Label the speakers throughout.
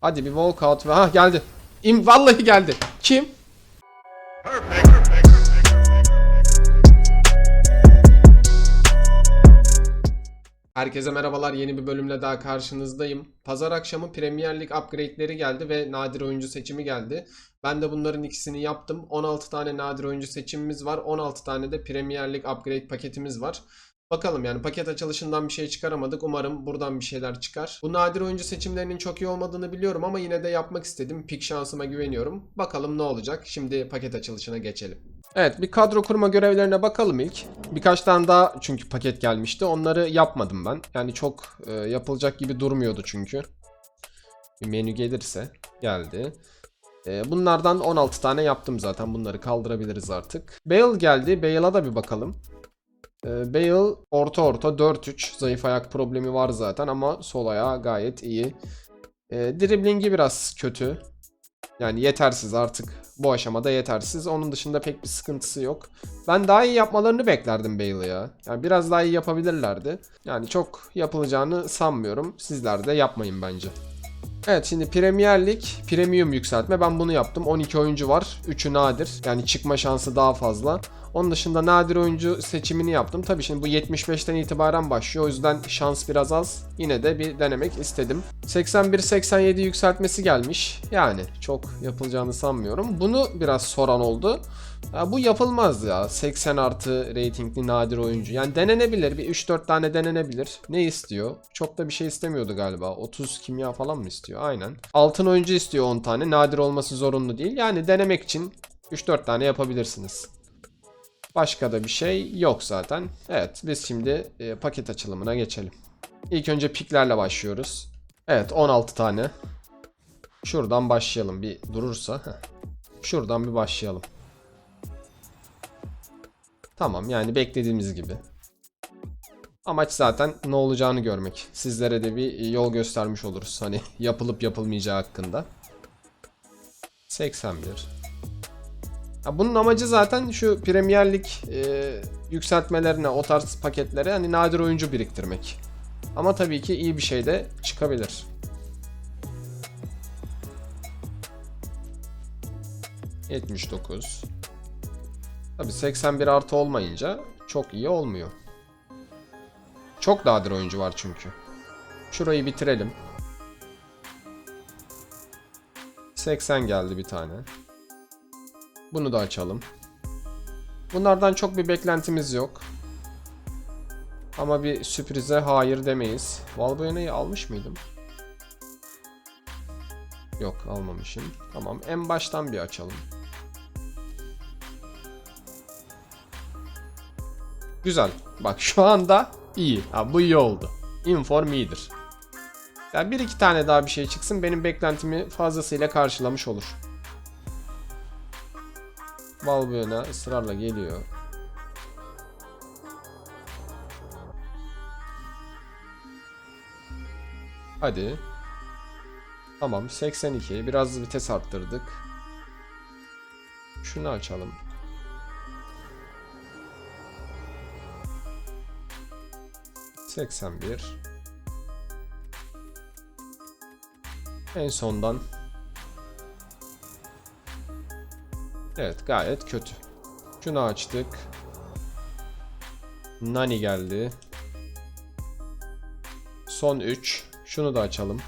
Speaker 1: Hadi bir walkout ve ha geldi. İm vallahi geldi. Kim? Herkese merhabalar. Yeni bir bölümle daha karşınızdayım. Pazar akşamı Premier Lig upgrade'leri geldi ve nadir oyuncu seçimi geldi. Ben de bunların ikisini yaptım. 16 tane nadir oyuncu seçimimiz var. 16 tane de Premier Lig upgrade paketimiz var. Bakalım yani paket açılışından bir şey çıkaramadık. Umarım buradan bir şeyler çıkar. Bu nadir oyuncu seçimlerinin çok iyi olmadığını biliyorum ama yine de yapmak istedim. Pik şansıma güveniyorum. Bakalım ne olacak. Şimdi paket açılışına geçelim. Evet bir kadro kurma görevlerine bakalım ilk. Birkaç tane daha çünkü paket gelmişti. Onları yapmadım ben. Yani çok e, yapılacak gibi durmuyordu çünkü. Bir menü gelirse geldi. E, bunlardan 16 tane yaptım zaten. Bunları kaldırabiliriz artık. Bale geldi. Bale'a da bir bakalım. E, Bale orta orta 4-3. Zayıf ayak problemi var zaten ama sol ayağı gayet iyi. E, driblingi biraz kötü. Yani yetersiz artık. Bu aşamada yetersiz. Onun dışında pek bir sıkıntısı yok. Ben daha iyi yapmalarını beklerdim Bale'ı ya. Yani biraz daha iyi yapabilirlerdi. Yani çok yapılacağını sanmıyorum. Sizler de yapmayın bence. Evet şimdi Premier Lig Premium yükseltme. Ben bunu yaptım. 12 oyuncu var. 3'ü nadir. Yani çıkma şansı daha fazla. Onun dışında nadir oyuncu seçimini yaptım. Tabii şimdi bu 75'ten itibaren başlıyor. O yüzden şans biraz az. Yine de bir denemek istedim. 81-87 yükseltmesi gelmiş. Yani çok yapılacağını sanmıyorum. Bunu biraz soran oldu. Ya bu yapılmaz ya. 80 artı ratingli nadir oyuncu. Yani denenebilir. Bir 3-4 tane denenebilir. Ne istiyor? Çok da bir şey istemiyordu galiba. 30 kimya falan mı istiyor? Aynen. Altın oyuncu istiyor 10 tane. Nadir olması zorunlu değil. Yani denemek için 3-4 tane yapabilirsiniz. Başka da bir şey yok zaten. Evet biz şimdi e, paket açılımına geçelim. İlk önce piklerle başlıyoruz. Evet 16 tane. Şuradan başlayalım bir durursa. Şuradan bir başlayalım. Tamam yani beklediğimiz gibi. Amaç zaten ne olacağını görmek. Sizlere de bir yol göstermiş oluruz. Hani yapılıp yapılmayacağı hakkında. 81. Bunun amacı zaten şu Premier Lig e, yükseltmelerine, o tarz paketlere hani nadir oyuncu biriktirmek. Ama tabii ki iyi bir şey de çıkabilir. ...79... Tabii 81 artı olmayınca çok iyi olmuyor. Çok nadir oyuncu var çünkü. Şurayı bitirelim. 80 geldi bir tane. Bunu da açalım. Bunlardan çok bir beklentimiz yok. Ama bir sürprize hayır demeyiz. Valbuena'yı almış mıydım? Yok almamışım. Tamam en baştan bir açalım. Güzel. Bak şu anda iyi. Ha, bu iyi oldu. Inform iyidir. Yani bir iki tane daha bir şey çıksın benim beklentimi fazlasıyla karşılamış olur. Valbuena ısrarla geliyor. Hadi. Tamam 82. Biraz vites arttırdık. Şunu açalım. Seksen bir. En sondan Evet gayet kötü. Şunu açtık. Nani geldi. Son 3. Şunu da açalım.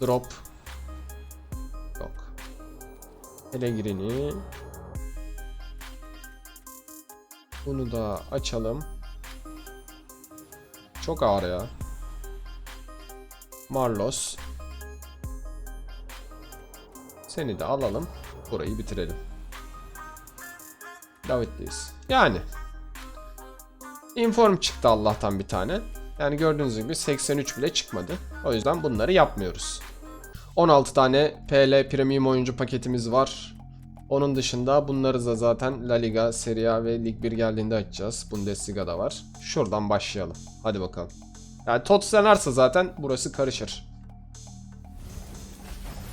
Speaker 1: Drop. Yok. Pellegrini. Bunu da açalım. Çok ağır ya. Marlos. Seni de alalım. Burayı bitirelim. David Luiz. Yani. Inform çıktı Allah'tan bir tane. Yani gördüğünüz gibi 83 bile çıkmadı. O yüzden bunları yapmıyoruz. 16 tane PL Premium oyuncu paketimiz var. Onun dışında bunları da zaten La Liga, Serie A ve Lig 1 geldiğinde açacağız. Bundesliga'da var. Şuradan başlayalım. Hadi bakalım. Yani Tottenham'sa zaten burası karışır.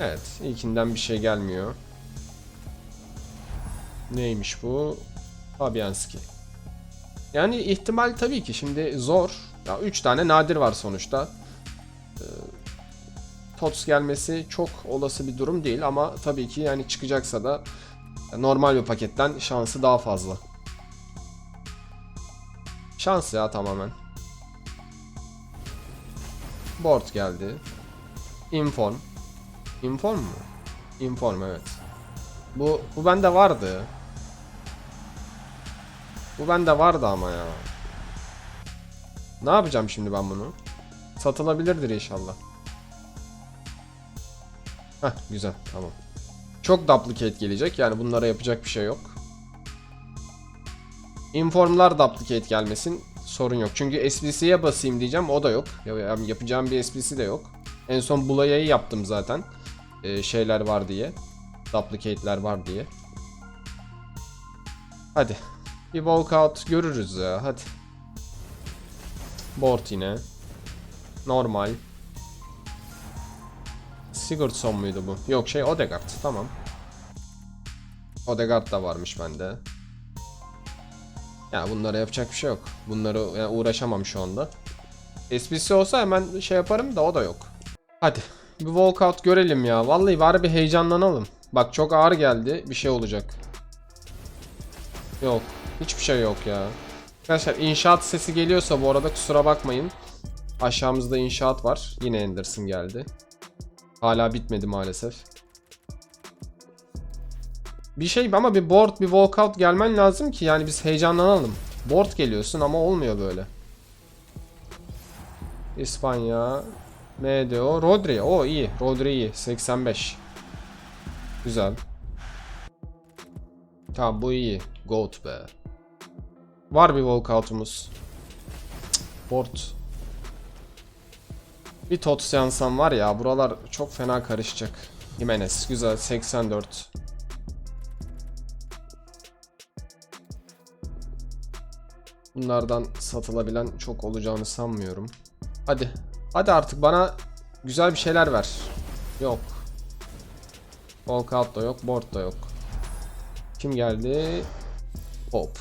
Speaker 1: Evet, ilkinden bir şey gelmiyor. Neymiş bu? Fabianski. Yani ihtimal tabii ki şimdi zor. Ya 3 tane nadir var sonuçta. Ee, TOTS gelmesi çok olası bir durum değil ama tabii ki yani çıkacaksa da normal bir paketten şansı daha fazla. Şans ya tamamen. Board geldi. Inform. Inform mu? Inform evet. Bu bu bende vardı. Bu bende vardı ama ya. Ne yapacağım şimdi ben bunu? Satılabilirdir inşallah. Heh güzel tamam. Çok duplicate gelecek yani bunlara yapacak bir şey yok. Informlar duplicate gelmesin sorun yok. Çünkü SBC'ye basayım diyeceğim o da yok. Ya- ya- Yapacağım bir SBC de yok. En son Bulaya'yı yaptım zaten. Ee, şeyler var diye. Duplicate'ler var diye. Hadi. Bir walkout görürüz ya hadi. Board yine. Normal. Sigurdsson muydu bu? Yok şey Odegaard tamam. Odegaard da varmış bende. Ya bunlara yapacak bir şey yok. Bunları yani uğraşamam şu anda. SBC olsa hemen şey yaparım da o da yok. Hadi bir walkout görelim ya. Vallahi bari bir heyecanlanalım. Bak çok ağır geldi. Bir şey olacak. Yok. Hiçbir şey yok ya. Arkadaşlar inşaat sesi geliyorsa bu arada kusura bakmayın. Aşağımızda inşaat var. Yine Anderson geldi. Hala bitmedi maalesef. Bir şey ama bir board bir walkout gelmen lazım ki yani biz heyecanlanalım. Board geliyorsun ama olmuyor böyle. İspanya. MDO. Rodri. O iyi. Rodri iyi. 85. Güzel. Tamam bu iyi. Goat be. Var bir walkoutumuz. Board. Bir Tots yansam var ya buralar çok fena karışacak. Jimenez güzel 84. Bunlardan satılabilen çok olacağını sanmıyorum. Hadi. Hadi artık bana güzel bir şeyler ver. Yok. Walkout da yok, board da yok. Kim geldi? Hop.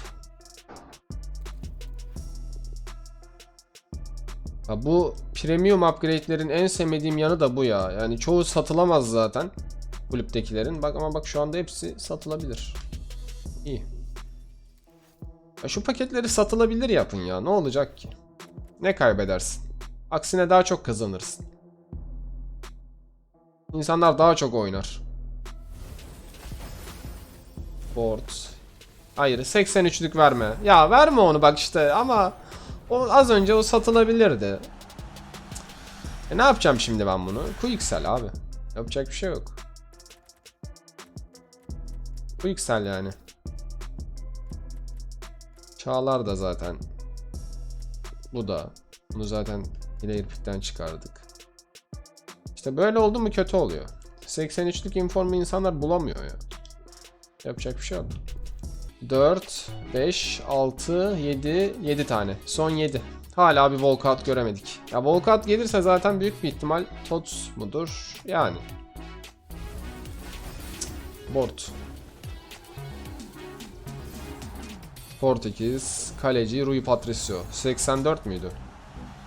Speaker 1: Ya bu premium upgrade'lerin en sevmediğim yanı da bu ya. Yani çoğu satılamaz zaten kulüptekilerin. Bak ama bak şu anda hepsi satılabilir. İyi. Ya şu paketleri satılabilir yapın ya. Ne olacak ki? Ne kaybedersin? Aksine daha çok kazanırsın. İnsanlar daha çok oynar. Board. Hayır 83'lük verme. Ya verme onu bak işte ama o az önce o satılabilirdi. E ne yapacağım şimdi ben bunu? Quicksell abi. Yapacak bir şey yok. Quicksell yani. Çağlar da zaten. Bu da. Bunu zaten Player Pick'ten çıkardık. İşte böyle oldu mu kötü oluyor. 83'lük informu insanlar bulamıyor ya. Yapacak bir şey yok. 4, 5, 6, 7, 7 tane. Son 7. Hala bir walkout göremedik. Ya walkout gelirse zaten büyük bir ihtimal TOTS mudur? Yani. Board. Portekiz, kaleci Rui Patricio. 84 müydü?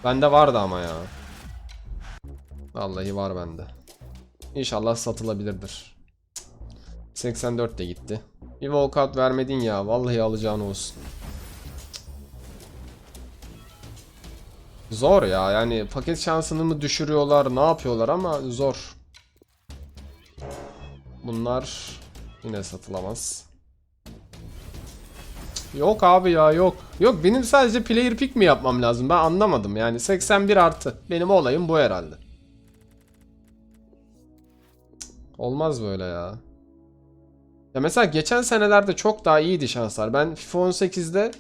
Speaker 1: Bende vardı ama ya. Vallahi var bende. İnşallah satılabilirdir. 84 de gitti. Bir walkout vermedin ya. Vallahi alacağın olsun. Zor ya. Yani paket şansını mı düşürüyorlar, ne yapıyorlar ama zor. Bunlar yine satılamaz. Yok abi ya yok. Yok benim sadece player pick mi yapmam lazım? Ben anlamadım yani 81 artı. Benim olayım bu herhalde. Olmaz böyle ya. Ya mesela geçen senelerde çok daha iyiydi şanslar. Ben FIFA 18'de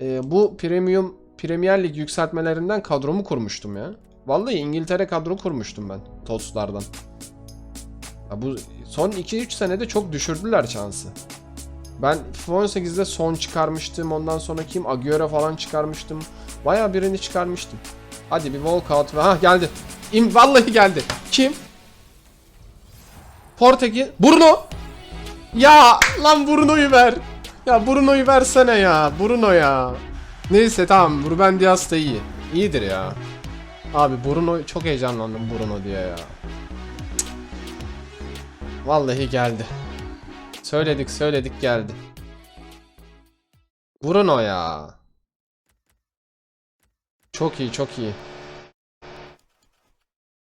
Speaker 1: e, bu premium Premier Lig yükseltmelerinden kadromu kurmuştum ya. Vallahi İngiltere kadro kurmuştum ben Toslardan. Ya bu son 2-3 senede çok düşürdüler şansı. Ben FIFA 18'de son çıkarmıştım. Ondan sonra kim? Agüero falan çıkarmıştım. Baya birini çıkarmıştım. Hadi bir walkout. Ha geldi. İm vallahi geldi. Kim? Portekiz. Bruno. Ya lan Bruno'yu ver. Ya Bruno'yu versene ya. Bruno ya. Neyse tamam. Ruben Dias da iyi. İyidir ya. Abi Bruno çok heyecanlandım Bruno diye ya. Vallahi geldi. Söyledik söyledik geldi. Bruno ya. Çok iyi çok iyi.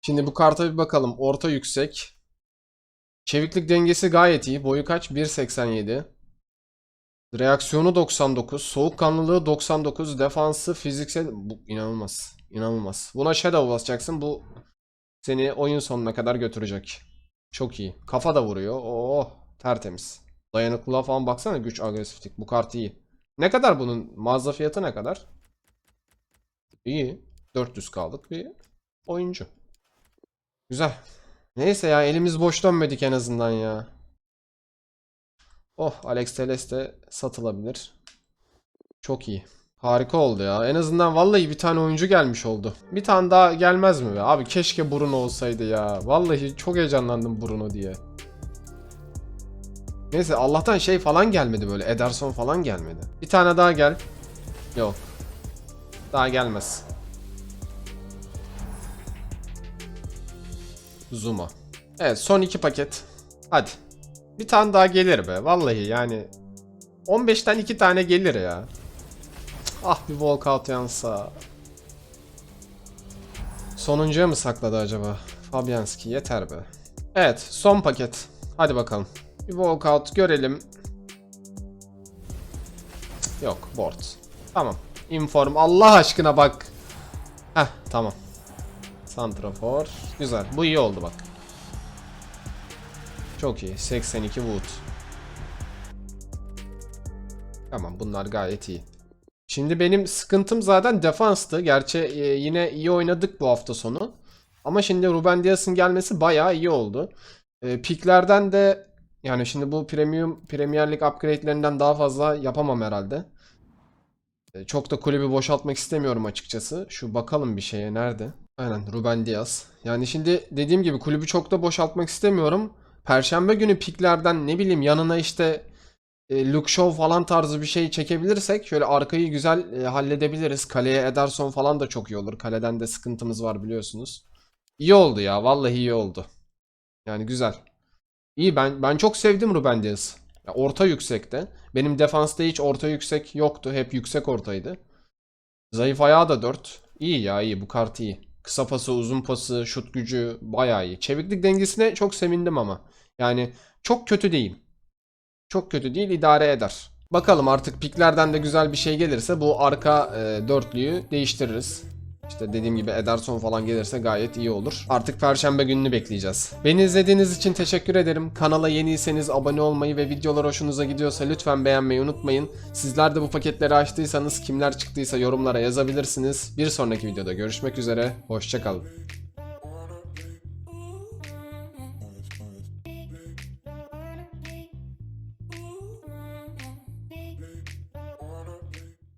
Speaker 1: Şimdi bu karta bir bakalım. Orta yüksek. Çeviklik dengesi gayet iyi. Boyu kaç? 1.87. Reaksiyonu 99. Soğukkanlılığı 99. Defansı fiziksel... Bu inanılmaz. İnanılmaz. Buna Shadow basacaksın. Bu seni oyun sonuna kadar götürecek. Çok iyi. Kafa da vuruyor. Oo, tertemiz. Dayanıklılığa falan baksana güç agresiflik. Bu kart iyi. Ne kadar bunun mağaza fiyatı ne kadar? İyi. 400 kaldık bir oyuncu. Güzel. Neyse ya elimiz boş dönmedik en azından ya. Oh Alex Teles de satılabilir. Çok iyi. Harika oldu ya. En azından vallahi bir tane oyuncu gelmiş oldu. Bir tane daha gelmez mi be? Abi keşke Bruno olsaydı ya. Vallahi çok heyecanlandım Bruno diye. Neyse Allah'tan şey falan gelmedi böyle. Ederson falan gelmedi. Bir tane daha gel. Yok. Daha gelmez. Zuma. Evet son iki paket. Hadi. Bir tane daha gelir be. Vallahi yani. 15'ten iki tane gelir ya. Ah bir walkout yansa. Sonuncuya mı sakladı acaba? Fabianski yeter be. Evet son paket. Hadi bakalım. Bir walkout görelim. Yok board. Tamam. Inform Allah aşkına bak. Heh tamam. Santrafor. Güzel. Bu iyi oldu bak. Çok iyi. 82 Wood. Tamam bunlar gayet iyi. Şimdi benim sıkıntım zaten defanstı. Gerçi e, yine iyi oynadık bu hafta sonu. Ama şimdi Ruben Dias'ın gelmesi bayağı iyi oldu. E, piklerden de yani şimdi bu premium Premier Lig upgrade'lerinden daha fazla yapamam herhalde. E, çok da kulübü boşaltmak istemiyorum açıkçası. Şu bakalım bir şeye nerede? Aynen Ruben Dias. Yani şimdi dediğim gibi kulübü çok da boşaltmak istemiyorum. Perşembe günü piklerden ne bileyim yanına işte e, Luke Shaw falan tarzı bir şey çekebilirsek şöyle arkayı güzel e, halledebiliriz. Kaleye Ederson falan da çok iyi olur. Kaleden de sıkıntımız var biliyorsunuz. İyi oldu ya. Vallahi iyi oldu. Yani güzel. İyi ben ben çok sevdim Ruben Dias. Ya orta yüksekte. Benim defansta hiç orta yüksek yoktu. Hep yüksek ortaydı. Zayıf ayağı da 4. İyi ya iyi bu kart iyi. Kısa pası, uzun pası, şut gücü bayağı iyi. Çeviklik dengesine çok sevindim ama. Yani çok kötü değil. Çok kötü değil idare eder. Bakalım artık piklerden de güzel bir şey gelirse bu arka e, dörtlüyü değiştiririz. İşte dediğim gibi Ederson falan gelirse gayet iyi olur. Artık perşembe gününü bekleyeceğiz. Beni izlediğiniz için teşekkür ederim. Kanala yeniyseniz abone olmayı ve videolar hoşunuza gidiyorsa lütfen beğenmeyi unutmayın. Sizler de bu paketleri açtıysanız kimler çıktıysa yorumlara yazabilirsiniz. Bir sonraki videoda görüşmek üzere. Hoşçakalın.